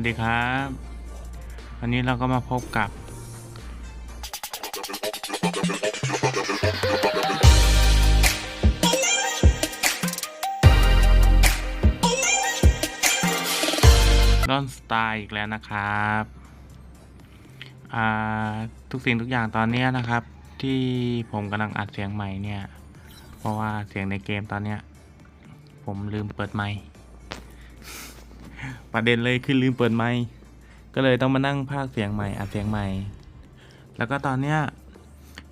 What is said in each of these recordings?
วัสดีครับ วันนี้เราก็มาพบกับดอนสไตล์อีกแล้วนะครับทุกสิ่งทุกอย่างตอนนี้นะครับ ที่ผมกำลังอัดเสียงใหม่เนี่ย เพราะว่าเสียงในเกมตอนนี้ผมลืมเปิดไมค์ ประเด็นเลยคือลืมเปิดไมค์ก็เลยต้องมานั่งพากเสียงใหม่อัดเสียงใหม่ แล้วก็ตอนเนี้ย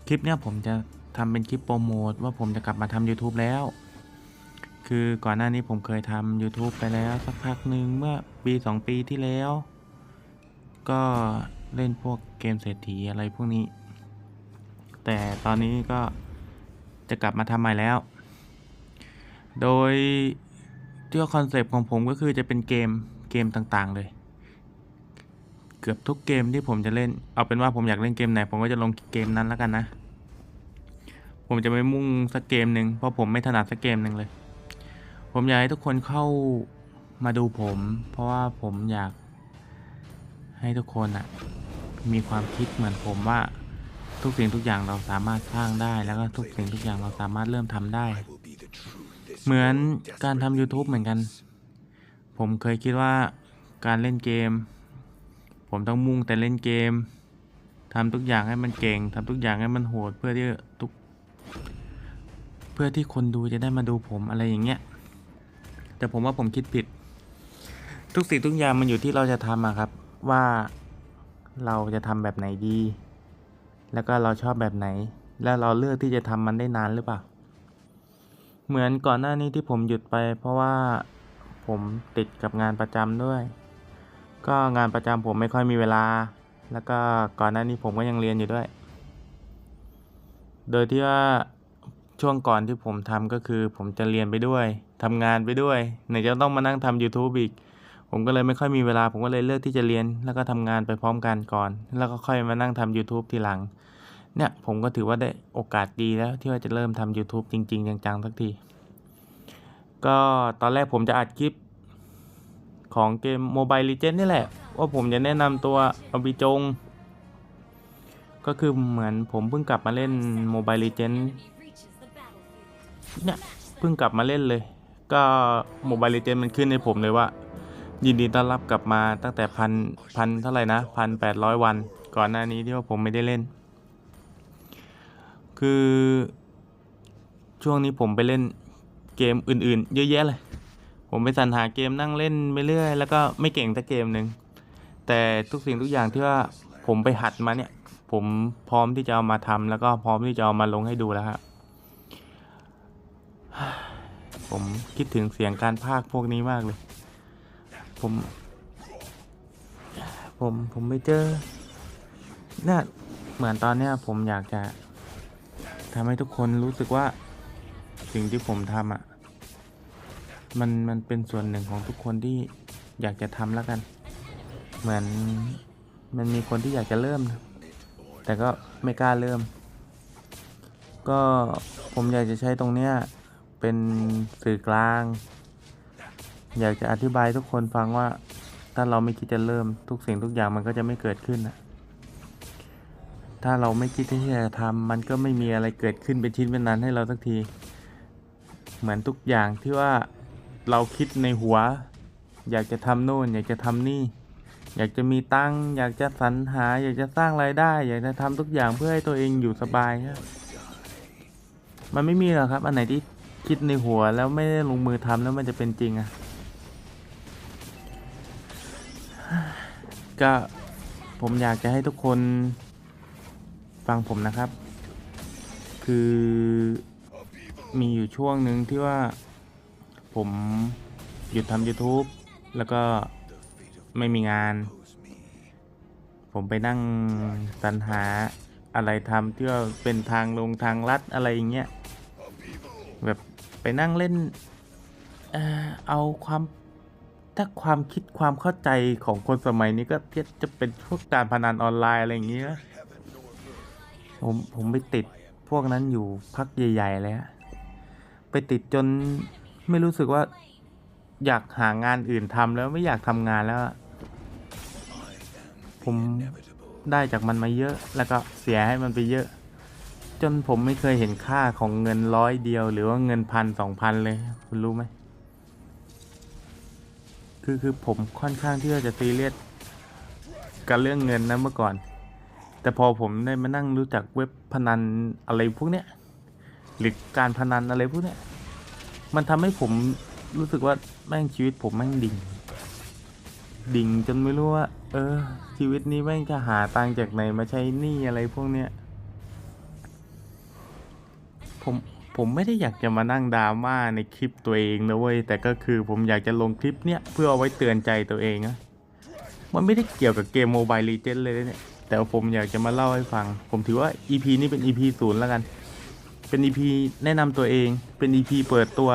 คลิปเนี้ยผมจะทำเป็นคลิปโปรโมทว่าผมจะกลับมาทำ YouTube แล้ว คือก่อนหน้านี้ผมเคยทำ YouTube ไปแล้วสักพักหนึ่งเมื่อปี 2 ปีที่แล้ว ก็เล่นพวกเกมเศรษฐีอะไรพวกนี้ แต่ตอนนี้ก็จะกลับมาทำใหม่แล้ว โดย ที่ว่าคอนเซปต์ของผมก็คือจะเป็นเกมเกมต่างๆ เลย เกือบทุกเกมที่ผมจะเล่น เอาเป็นว่าผมอยากเล่นเกมไหน ผมก็จะลงเกมนั้นแล้วกันนะ ผมจะไม่มุ่งสักเกมหนึ่งเพราะผมไม่ถนัดสักเกมหนึ่งเลย ผมอยากให้ทุกคนเข้ามาดูผม เพราะว่าผมอยากให้ทุกคนอะมีความคิดเหมือนผมว่าทุกสิ่งทุกอย่างเราสามารถสร้างได้ แล้วก็ทุกสิ่งทุกอย่างเราสามารถเริ่มทำได้ เหมือนการทำ YouTube เหมือนกัน ผมเคยคิดว่าการเล่นเกม ผมต้องมุ่งแต่เล่นเกมทำทุกอย่างให้มันเก่งทำทุกอย่างให้มันโหดเพื่อที่ทุก เพื่อที่คนดูจะได้มาดูผมอะไรอย่างเงี้ย แต่ผมว่าผมคิดผิด ทุกสิ่งทุกอย่างมันอยู่ที่เราจะทำอะครับ ว่าเราจะทำแบบไหนดี แล้วก็เราชอบแบบไหน แล้วเราเลือกที่จะทำมันได้นานหรือเปล่า เหมือนก่อนหน้านี้ที่ผมหยุดไป เพราะว่าผมติดกับงานประจำด้วย ก็งานประจำผมไม่ค่อยมีเวลา แล้วก็ก่อนหน้านี้ผมก็ยังเรียนอยู่ด้วย โดยที่ว่าช่วงก่อนที่ผมทำก็คือ ผมจะเรียนไปด้วยทำงานไปด้วยไหนจะต้องมานั่งทำ YouTube อีกผมก็เลยไม่ค่อยมีเวลา ผมก็เลยเลือกที่จะเรียน แล้วก็ทำงานไปพร้อมกันก่อน แล้วก็ค่อยมานั่งทำ YouTube ทีหลัง เนี่ยผมก็ถือว่าได้โอกาสดีแล้วที่ว่าจะเริ่มทำ YouTube จริง ๆ จังๆสักที ก็ตอนแรกผมจะอัดคลิปของเกม Mobile Legends นี่แหละ ว่าผมจะแนะนำตัวอบิจง ก็คือเหมือนผมเพิ่งกลับมาเล่น Mobile Legends เนี่ยเพิ่งกลับมาเล่นเลย ก็ Mobile Legends มันขึ้นในผมเลยว่า ยินดีต้อนรับกลับมาตั้งแต่พันพันเท่าไหร่นะพันแปดร้อยวัน ก่อนหน้านี้ที่ว่าผมไม่ได้เล่น คือช่วงนี้ผมไปเล่นเกมอื่นๆ เยอะแยะเลย ผมไปสรรหาเกมนั่งเล่นไปเรื่อย แล้วก็ไม่เก่งสักเกมหนึ่ง แต่ทุกสิ่งทุกอย่างที่ว่าผมไปหัดมาเนี่ย ผมพร้อมที่จะเอามาทำแล้วก็พร้อมที่จะเอามาลงให้ดูแล้วครับผมคิดถึงเสียงการพากพวกนี้มากเลย ผม ผม ผมไปเจอเนี่ยเหมือนตอนเนี้ยผมอยากจะ ทำให้ทุกคนรู้สึกว่าสิ่งที่ผมทำอะ มันมันเป็นส่วนหนึ่งของทุกคนที่อยากจะทำแล้วกัน เหมือนมันมีคนที่อยากจะเริ่ม แต่ก็ไม่กล้าเริ่ม ก็ผมอยากจะใช้ตรงเนี้ยเป็นสื่อกลาง อยากจะอธิบายทุกคนฟังว่า ถ้าเราไม่คิดจะเริ่มทุกสิ่งทุกอย่างมันก็จะไม่เกิดขึ้นนะ ถ้าเราไม่คิดที่จะทำมันก็ไม่มีอะไรเกิดขึ้นเป็นชิ้นเป็นนั้นให้เราสักที เหมือนทุกอย่างที่ว่าเราคิดในหัว อยากจะทำโน่น อยากจะทำนี่ อยากจะมีตังค์อยากจะสรรหา อยากจะสร้างรายได้ อยากจะทำทุกอย่างเพื่อให้ตัวเองอยู่สบายครับมันไม่มีหรอกครับ อันไหนที่คิดในหัวแล้วไม่ได้ลงมือทำแล้วมันจะเป็นจริงอะก็ผมอยากจะให้ทุกคน ฟังผมนะครับ คือมีอยู่ช่วงหนึ่งที่ว่าผมหยุดทำ YouTube แล้วก็ไม่มีงาน ผมไปนั่งสรรหาอะไรทำที่ว่าเป็นทางลงทางลัดอะไรอย่างเงี้ย แบบไปนั่งเล่น เออเอาความถ้าความคิดความเข้าใจของคนสมัยนี้ก็จะเป็นพวกการพนันออนไลน์อะไรอย่างเงี้ย ผมผมไปติดพวกนั้นอยู่พักใหญ่ๆเลยฮะไปติดจนไม่รู้สึกว่า อยากหางานอื่นทำแล้วไม่อยากทำงานแล้ว ผมได้จากมันมาเยอะ แล้วก็เสียให้มันไปเยอะ จนผมไม่เคยเห็นค่าของเงินร้อยเดียว หรือว่าเงินพันสองพันเลยคุณรู้ไหมคือคือผมค่อนข้างที่จะซีเรียสกับเรื่องเงินนะเมื่อก่อน แต่พอผมได้มานั่งรู้จักเว็บพนันอะไรพวกเนี้ยหรือการพนันอะไรพวกเนี้ยมันทำให้ผมรู้สึกว่าแม่งชีวิตผมแม่งดิ่ง ดิ่งจนไม่รู้ว่า เออ ชีวิตนี้แม่งจะหาตังจากไหนมาใช้หนี้อะไรพวกเนี้ยผมผมไม่ได้อยากจะมานั่งดราม่าในคลิปตัวเองนะเว้ยแต่ก็คือผมอยากจะลงคลิปเนี้ยเพื่อเอาไว้เตือนใจตัวเองนะมันไม่ได้เกี่ยวกับเกมโมบายลีเจนเลยนะเนี่ย แต่ผมอยากจะมาเล่าให้ฟัง ผมถือว่า EP นี้เป็น EP ศูนย์แล้วกัน เป็น EP แนะนำตัวเอง เป็น EP เปิดตัว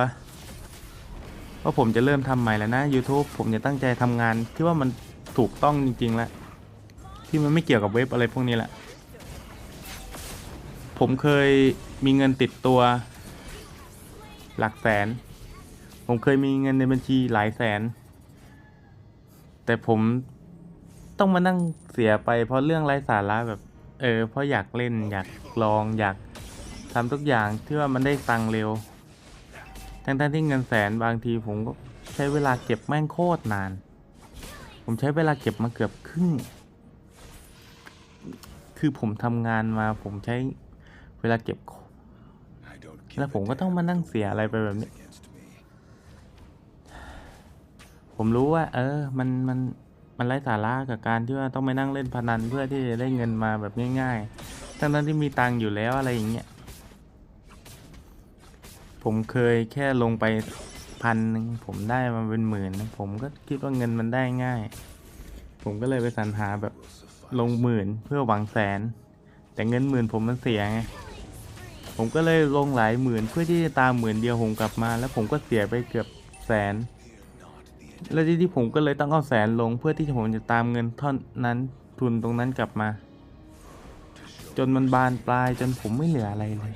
ว่าผมจะเริ่มทำใหม่แล้วนะ YouTube ผมจะตั้งใจทำงานที่ว่ามันถูกต้องจริงๆแล้วที่มันไม่เกี่ยวกับเว็บอะไรพวกนี้แหละ ผมเคยมีเงินติดตัว หลักแสน ผมเคยมีเงินในบัญชีหลายแสน แต่ผม ต้องมานั่งเสียไป เพราะเรื่องไร้สาระแบบ เออเพราะอยากเล่นอยากลองอยากทำทุกอย่างที่ว่ามันได้ตังเร็ว ทั้งๆที่เงินแสนบางทีผมก็ใช้เวลาเก็บแม่งโคตรนาน ผมใช้เวลาเก็บมาเกือบครึ่ง คือผมทำงานมาผมใช้เวลาเก็บ แล้วผมก็ต้องมานั่งเสียอะไรไปแบบนี้ ผมรู้ว่า เออ มันมัน มันไร้สาระกับการที่ว่าต้องไปนั่งเล่นพนันเพื่อที่จะได้เงินมาแบบง่าย ๆ ทั้งนั้นที่มีตังค์อยู่แล้วอะไรอย่างเงี้ย ผมเคยแค่ลงไปพันหนึ่งผมได้มาเป็นหมื่น ผมก็คิดว่าเงินมันได้ง่าย ผมก็เลยไปสรรหาแบบลงหมื่นเพื่อหวังแสน แต่เงินหมื่นผมมันเสียไงผมก็เลยลงหลายหมื่นเพื่อที่จะตามหมื่นเดียวผมกลับมา แล้วผมก็เสียไปเกือบแสน แล้วที่ที่ผมก็เลยต้องเอาแสนลงเพื่อที่ผมจะตามเงินท่อนนั้นทุนตรงนั้นกลับมา จนมันบานปลายจนผมไม่เหลืออะไรเลย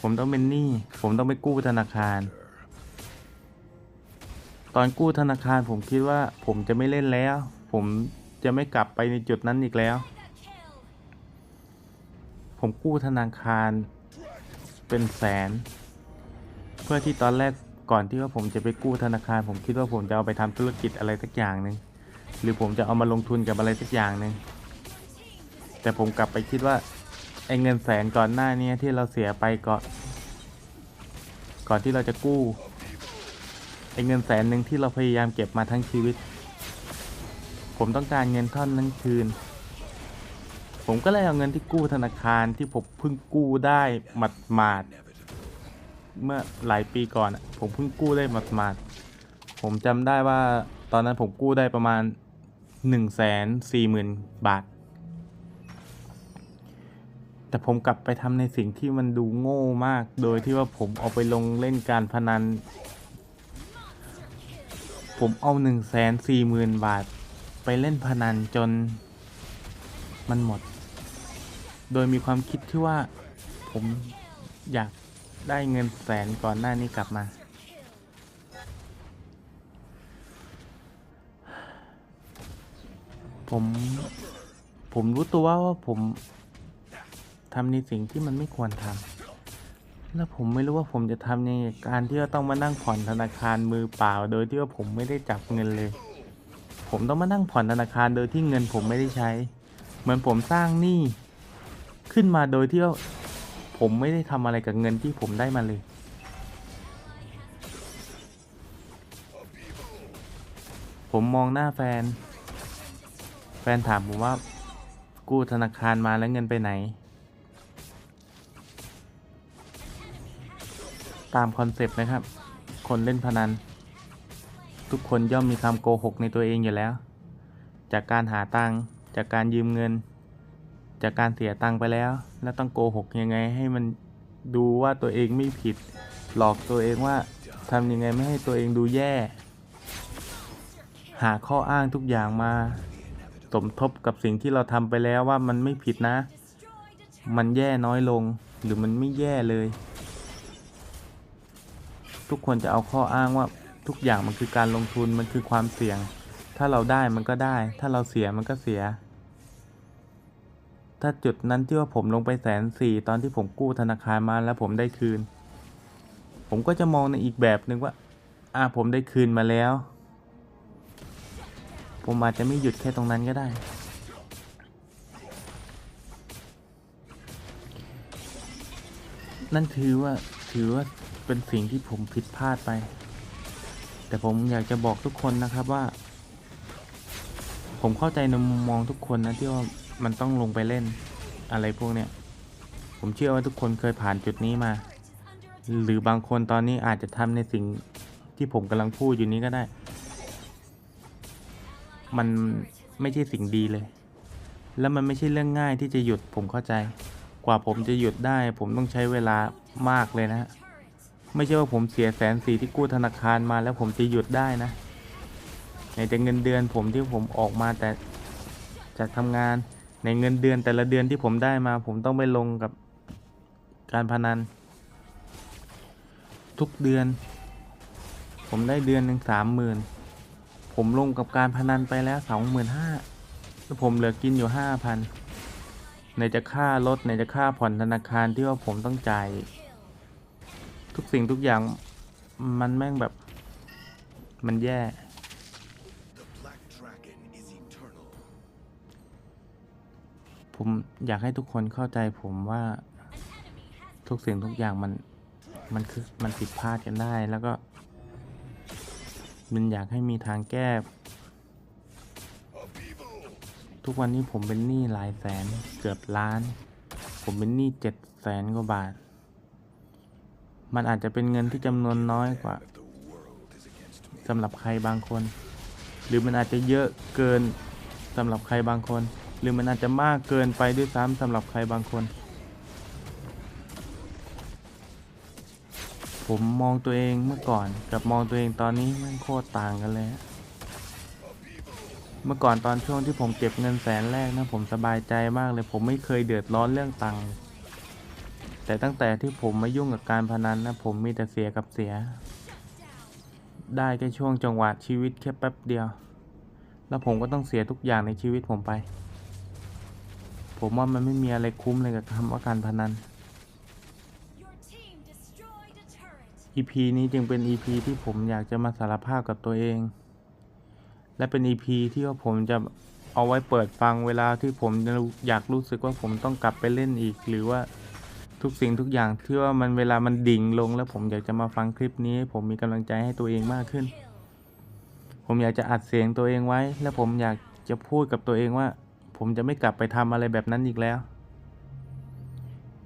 ผมต้องเป็นหนี้ผมต้องไปกู้ธนาคาร ตอนกู้ธนาคารผมคิดว่าผมจะไม่เล่นแล้ว ผมจะไม่กลับไปในจุดนั้นอีกแล้ว ผมกู้ธนาคารเป็นแสน เพื่อที่ตอนแรก ก่อนที่ว่าผมจะไปกู้ธนาคาร ผมคิดว่าผมจะเอาไปทำธุรกิจอะไรสักอย่างหนึ่งหรือผมจะเอามาลงทุนกับอะไรสักอย่างหนึ่งแต่ผมกลับไปคิดว่าไอ้เงินแสนก่อนหน้านี้ที่เราเสียไปก่อนก่อนที่เราจะกู้ไอ้เงินแสนหนึ่งที่เราพยายามเก็บมาทั้งชีวิต ผมต้องการเงินท่อนนั้นคืน ผมก็เลยเอาเงินที่กู้ธนาคารที่ผมเพิ่งกู้ได้หมัดหมาดๆ เมื่อหลายปีก่อนผมเพิ่งกู้ได้หมัดหมาดๆผมจำได้ว่าตอนนั้นผมกู้ได้ประมาณหนึ่งแสนสี่หมื่นบาท แต่ผมกลับไปทำในสิ่งที่มันดูโง่มาก โดยที่ว่าผมเอาไปลงเล่นการพนัน ผมเอาหนึ่งแสนสี่หมื่นบาท ไปเล่นพนันจนมันหมด โดยมีความคิดที่ว่าผมอยาก ได้เงินแสนก่อนหน้านี้กลับมา ผม ผมรู้ตัวว่าผมทำในสิ่งที่มันไม่ควรทำ แล้วผมไม่รู้ว่าผมจะทำยังไงกับการที่ว่าต้องมานั่งผ่อนธนาคารมือเปล่า โดยที่ว่าผมไม่ได้จับเงินเลย ผมต้องมานั่งผ่อนธนาคารโดยที่เงินผมไม่ได้ใช้ เหมือนผมสร้างหนี้ขึ้นมาโดยที่ว่า ผมไม่ได้ทำอะไรกับเงินที่ผมได้มาเลย ผมมองหน้าแฟน แฟนถามผมว่า กู้ธนาคารมาแล้วเงินไปไหน ตามคอนเซปต์นะครับ คนเล่นพนัน ทุกคนย่อมมีคำโกหกในตัวเองอยู่แล้ว จากการหาตังค์จากการยืมเงิน จากการเสียตังค์ไปแล้ว แล้วต้องโกหกยังไงให้มันดูว่าตัวเองไม่ผิด หลอกตัวเองว่าทำยังไงไม่ให้ตัวเองดูแย่ หาข้ออ้างทุกอย่างมา สมทบกับสิ่งที่เราทำไปแล้วว่ามันไม่ผิดนะ มันแย่น้อยลงหรือมันไม่แย่เลย ทุกคนจะเอาข้ออ้างว่าทุกอย่างมันคือการลงทุนมันคือความเสี่ยง ถ้าเราได้มันก็ได้ ถ้าเราเสียมันก็เสีย ถ้าจุดนั้นที่ว่าผมลงไปแสนสี่ตอนที่ผมกู้ธนาคารมาแล้วผมได้คืน ผมก็จะมองในอีกแบบหนึ่งว่า อ่าผมได้คืนมาแล้ว ผมอาจจะไม่หยุดแค่ตรงนั้นก็ได้ นั่นถือว่าถือว่าเป็นสิ่งที่ผมผิดพลาดไป แต่ผมอยากจะบอกทุกคนนะครับว่า ผมเข้าใจในมุมมองทุกคนนะที่ว่า มันต้องลงไปเล่นอะไรพวกเนี้ย ผมเชื่อว่าทุกคนเคยผ่านจุดนี้มา หรือบางคนตอนนี้อาจจะทำในสิ่งที่ผมกำลังพูดอยู่นี้ก็ได้ มันไม่ใช่สิ่งดีเลย แล้วมันไม่ใช่เรื่องง่ายที่จะหยุดผมเข้าใจ กว่าผมจะหยุดได้ ผมต้องใช้เวลามากเลยนะฮะไม่ใช่ว่าผมเสียแสนสี่ที่กู้ธนาคารมาแล้วผมจะหยุดได้นะในแต่เงินเดือนผมที่ผมออกมาแต่จากทำงาน ในเงินเดือนแต่ละเดือนที่ผมได้มา ผมต้องไปลงกับการพนัน ทุกเดือน ผมได้เดือนหนึ่งสามหมื่นผมลงกับการพนันไปแล้วสองหมื่นห้าแล้วผมเหลือกินอยู่ห้าพันในจะค่ารถในจะค่าผ่อนธนาคารที่ว่าผมต้องจ่าย ทุกสิ่งทุกอย่างมันแม่งแบบ มันแย่ ผมอยากให้ทุกคนเข้าใจผมว่าทุกสิ่งทุกอย่างมันมันคือมันผิดพลาดกันได้แล้วก็ มันอยากให้มีทางแก้ ทุกวันนี้ผมเป็นหนี้หลายแสนเกือบล้าน ผมเป็นหนี้เจ็ดแสนกว่าบาท มันอาจจะเป็นเงินที่จำนวนน้อยกว่าสำหรับใครบางคน หรือมันอาจจะเยอะเกินสำหรับใครบางคน หรือมันอาจจะมากเกินไปด้วยซ้ำสำหรับใครบางคน ผมมองตัวเองเมื่อก่อนกับมองตัวเองตอนนี้มันโคตรต่างกันเลยเมื่อก่อนตอนช่วงที่ผมเก็บเงินแสนแรกนะผมสบายใจมากเลย ผมไม่เคยเดือดร้อนเรื่องตังค์แต่ตั้งแต่ที่ผมมายุ่งกับการพนันนะผมมีแต่เสียกับเสีย ได้แค่ช่วงจังหวะชีวิตแค่แป๊บเดียว แล้วผมก็ต้องเสียทุกอย่างในชีวิตผมไป ผมว่ามันไม่มีอะไรคุ้มเลยกับคำว่าการพนัน Your team destroyed a turret. EP นี้จึงเป็น EP ที่ผมอยากจะมาสารภาพกับตัวเอง และเป็น EP ที่ว่าผมจะเอาไว้เปิดฟังเวลาที่ผมอยากรู้สึกว่าผมต้องกลับไปเล่นอีก หรือว่าทุกสิ่งทุกอย่างที่ว่ามันเวลามันดิ่งลง แล้วผมอยากจะมาฟังคลิปนี้ให้ผมมีกำลังใจให้ตัวเองมากขึ้น ผมอยากจะอัดเสียงตัวเองไว้ และผมอยากจะพูดกับตัวเองว่า ผมจะไม่กลับไปทำอะไรแบบนั้นอีกแล้ว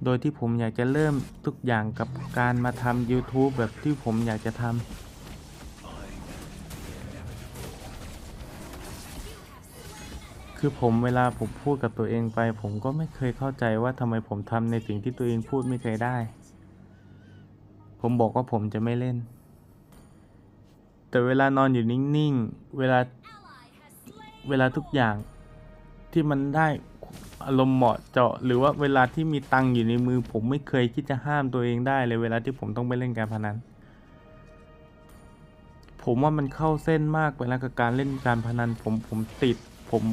โดยที่ผมอยากจะเริ่มทุกอย่างกับการมาทำ YouTube แบบที่ผมอยากจะทำ คือผมเวลาผมพูดกับตัวเองไป ผมก็ไม่เคยเข้าใจว่าทำไมผมทำในสิ่งที่ตัวเองพูดไม่เคยได้ ผมบอกว่าผมจะไม่เล่น แต่เวลานอนอยู่นิ่งๆ เวลา เวลาทุกอย่าง ที่มันได้อารมณ์เหมาะเจาะ หรือว่าเวลาที่มีตังอยู่ในมือ ผมไม่เคยคิดจะห้ามตัวเองได้เลยเวลาที่ผมต้องไปเล่นการพนัน ผมว่ามันเข้าเส้นมากเวลากับการเล่นการพนัน ผมผมติดผม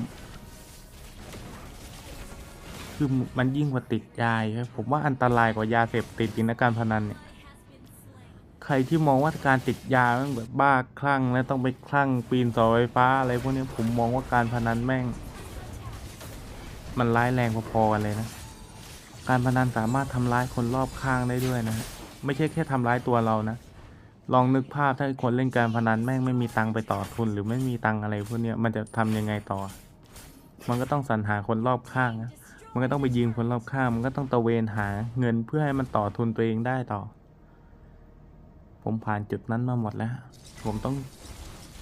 คือมันยิ่งกว่าติดยาครับผมว่าอันตรายกว่ายาเสพติดจริงนะการพนันเนี่ยใครที่มองว่าการติดยาแม่งแบบบ้าคลั่ง แล้วต้องไปคลั่งปีนเสาไฟฟ้าอะไรพวกนี้ผมมองว่าการพนันแม่ง มันร้ายแรงพอๆกันเลยนะ การพนันสามารถทำร้ายคนรอบข้างได้ด้วยนะไม่ใช่แค่ทำร้ายตัวเรานะ ลองนึกภาพถ้าคนเล่นการพนันแม่งไม่มีตังค์ไปต่อทุน หรือไม่มีตังค์อะไรพวกนี้มันจะทำยังไงต่อ มันก็ต้องสรรหาคนรอบข้างนะมันก็ต้องไปยืมคนรอบข้าง มันก็ต้องตะเวนหาเงินเพื่อให้มันต่อทุนตัวเองได้ต่อ ผมผ่านจุดนั้นมาหมดแล้ว ผมต้อง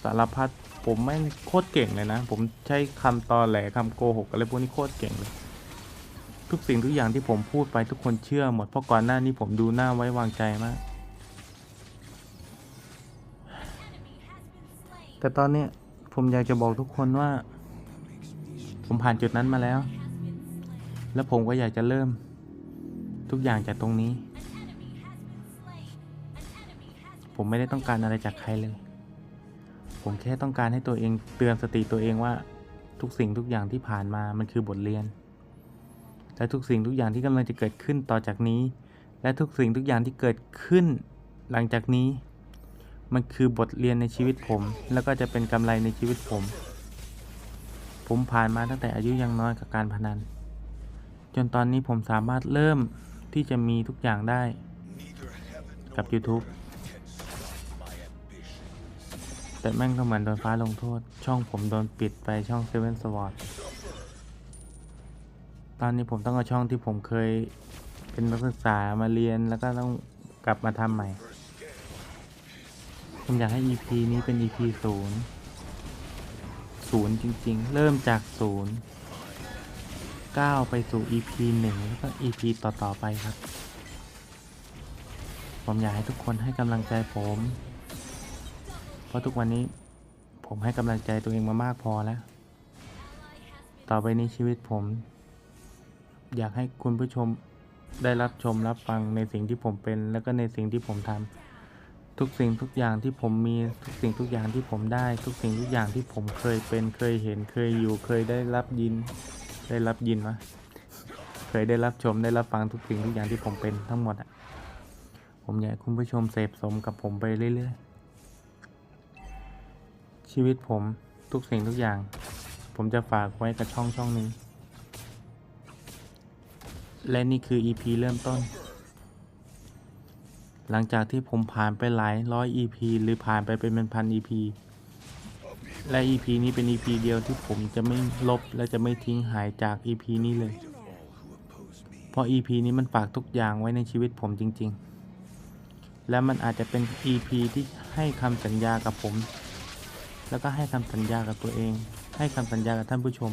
สารพัด ผมแม่งโคตรเก่งเลยนะ ผมใช้คำตอแหลคำโกหกอะไรพวกนี้โคตรเก่งเลย ทุกสิ่งทุกอย่างที่ผมพูดไปทุกคนเชื่อหมด เพราะก่อนหน้านี้ผมดูหน้าไว้วางใจมาก แต่ตอนนี้ผมอยากจะบอกทุกคนว่า ผมผ่านจุดนั้นมาแล้ว แล้วผมก็อยากจะเริ่ม ทุกอย่างจากตรงนี้ ผมไม่ได้ต้องการอะไรจากใครเลย ผมแค่ต้องการให้ตัวเองเตือนสติตัวเองว่าทุกสิ่งทุกอย่างที่ผ่านมามันคือบทเรียน และทุกสิ่งทุกอย่างที่กำลังจะเกิดขึ้นต่อจากนี้ และทุกสิ่งทุกอย่างที่เกิดขึ้นหลังจากนี้ มันคือบทเรียนในชีวิตผม แล้วก็จะเป็นกำไรในชีวิตผม ผมผ่านมาตั้งแต่อายุยังน้อยกับการพนัน จนตอนนี้ผมสามารถเริ่มที่จะมีทุกอย่างได้กับ YouTube แต่แม่งก็เหมือนโดนฟ้าลงโทษ ช่องผมโดนปิดไปช่อง Seven Sword ตอนนี้ผมต้องเอาช่องที่ผมเคยเป็นนักศึกษามาเรียนแล้วก็ต้องกลับมาทำใหม่ ผมอยากให้ EP นี้เป็น EP ศูนย์ศูนย์จริงๆ เริ่มจากศูนย์ก้าวไปสู่ EP หนึ่งแล้วก็ EP ต่อๆไปครับ ผมอยากให้ทุกคนให้กำลังใจผม เพราะทุกวันนี้ผมให้กำลังใจตัวเองมามากพอแล้ว ต่อไปในชีวิตผม อยากให้คุณผู้ชมได้รับชมรับฟังในสิ่งที่ผมเป็น แล้วก็ในสิ่งที่ผมทำทุกสิ่งทุกอย่างที่ผมมีทุกสิ่งทุกอย่างที่ผมได้ ทุกสิ่งทุกอย่างที่ผมเคยเป็นเคยเห็นเคยอยู่เคยได้รับยิน ได้รับยินวะเคยได้รับชมได้รับฟังทุกสิ่งทุกอย่างที่ผมเป็นทั้งหมดอะผมอยากคุณผู้ชมเสพสมกับผมไปเรื่อยๆ ชีวิตผมทุกสิ่งทุกอย่าง ผมจะฝากไว้กับช่องช่องนี้ และนี่คือ EP เริ่มต้น หลังจากที่ผมผ่านไปหลายร้อย EP หรือผ่านไปเป็นพัน EP และ EP นี้เป็น EP เดียวที่ผมจะไม่ลบและจะไม่ทิ้งหายจาก EP นี้เลย เพราะ EP นี้มันฝากทุกอย่างไว้ในชีวิตผมจริง ๆ และมันอาจจะเป็น EP ที่ให้คำสัญญากับผม แล้วก็ให้คำสัญญากับตัวเอง ให้คำสัญญากับท่านผู้ชม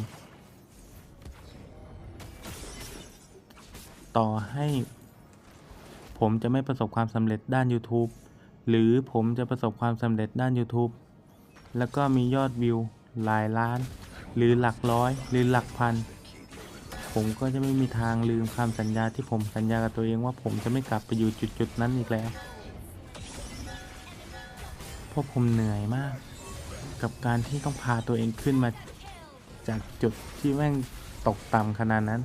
ต่อให้ผมจะไม่ประสบความสำเร็จด้าน YouTube หรือผมจะประสบความสำเร็จด้าน YouTube แล้วก็มียอดวิวหลายล้าน หรือหลักร้อย หรือหลักพัน ผมก็จะไม่มีทางลืมคำสัญญาที่ผมสัญญากับตัวเองว่าผมจะไม่กลับไปอยู่จุดๆนั้นอีกแล้ว เพราะผมเหนื่อยมาก กับการที่ต้องพาตัวเองขึ้นมาจากจุดที่แม่งตกต่ำขนาดนั้น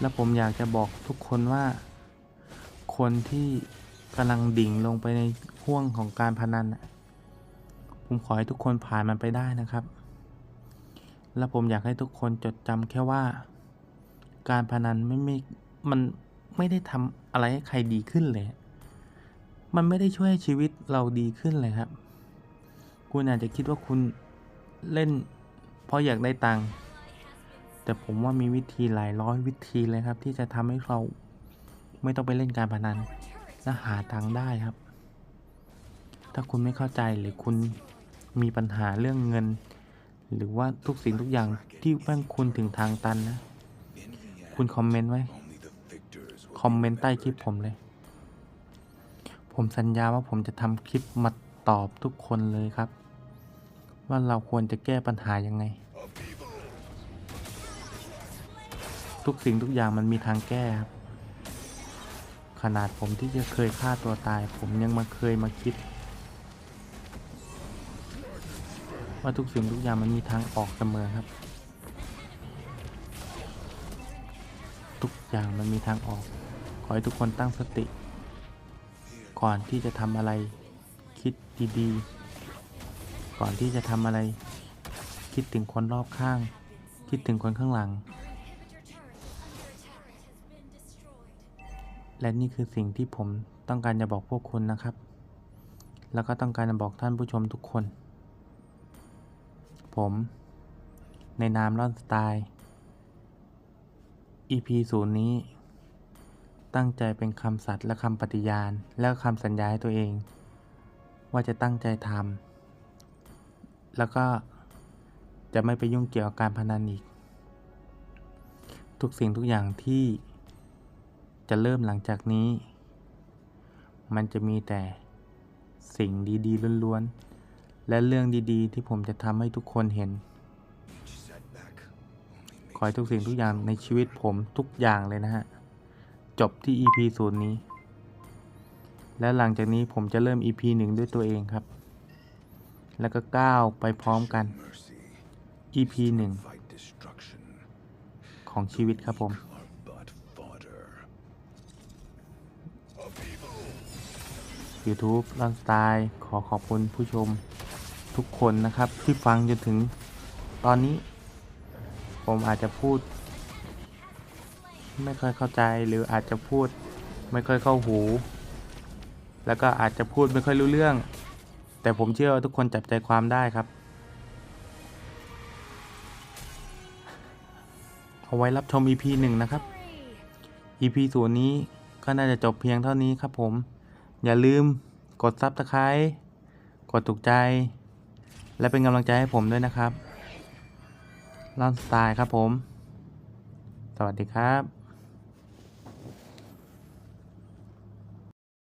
แล้วผมอยากจะบอกทุกคนว่า คนที่กำลังดิ่งลงไปในห่วงของการพนันน่ะผมขอให้ทุกคนผ่านมันไปได้นะครับ และผมอยากให้ทุกคนจดจำแค่ว่า การพนันไม่ไม่มันไม่ได้ทำอะไรให้ใครดีขึ้นเลย มันไม่ได้ช่วยให้ชีวิตเราดีขึ้นเลยครับ คุณอาจจะคิดว่าคุณเล่นเพราะอยากได้ตังค์แต่ผมว่ามีวิธีหลายร้อยวิธีเลยครับ ที่จะทำให้เราไม่ต้องไปเล่นการพนันและหาตังค์ได้ครับ ถ้าคุณไม่เข้าใจหรือคุณมีปัญหาเรื่องเงิน หรือว่าทุกสิ่งทุกอย่างที่แม่งคุณถึงทางตันนะ คุณคอมเมนต์ไว้ คอมเมนต์ใต้คลิปผมเลย ผมสัญญาว่าผมจะทำคลิปมาตอบทุกคนเลยครับ ว่าเราควรจะแก้ปัญหายังไง ทุกสิ่งทุกอย่างมันมีทางแก้ครับ ขนาดผมที่จะเคยฆ่าตัวตาย ผมยังมาเคยมาคิด ว่าทุกสิ่งทุกอย่างมันมีทางออกเสมอครับ ทุกอย่างมันมีทางออก ขอให้ทุกคนตั้งสติ ก่อนที่จะทำอะไร คิดดีๆ ก่อนที่จะทำอะไร คิดถึงคนรอบข้าง คิดถึงคนข้างหลัง และนี่คือสิ่งที่ผมต้องการจะบอกพวกคุณนะครับ แล้วก็ต้องการจะบอกท่านผู้ชมทุกคน ผม ในนามร่อนสไตล์ EP ศูนย์นี้ ตั้งใจเป็นคำสัตย์และคำปฏิญาณ และคำสัญญาให้ตัวเอง ว่าจะตั้งใจทำแล้วก็จะไม่ไปยุ่งเกี่ยวกับการพนันอีก ทุกสิ่งทุกอย่างที่จะเริ่มหลังจากนี้ มันจะมีแต่สิ่งดีๆล้วนๆ และเรื่องดีๆ ที่ผมจะทำให้ทุกคนเห็น ขอให้ทุกสิ่งทุกอย่างในชีวิตผมทุกอย่างเลยนะฮะ จบที่ EP ศูนย์นี้ แล้วหลังจากนี้ผมจะเริ่ม EP หนึ่งด้วยตัวเองครับ แล้วก็ก้าวไปพร้อมกัน EP หนึ่งของชีวิตครับผม YouTube ลอนสไตล์ขอขอบคุณผู้ชมทุกคนนะครับ ที่ฟังจนถึงตอนนี้ ผมอาจจะพูด ไม่ค่อยเข้าใจหรืออาจจะพูดไม่ค่อยเข้าหู แล้วก็อาจจะพูดไม่ค่อยรู้เรื่อง แต่ผมเชื่อว่าทุกคนจับใจความได้ครับ เอาไว้รับชม EP หนึ่งนะครับ Three. EP ศูนนี้ก็น่าจะจบเพียงเท่านี้ครับผม อย่าลืมกด Subscribe กดถูกใจ และเป็นกำลังใจให้ผมด้วยนะครับลอนสไตล์ครับผม สวัสดีครับ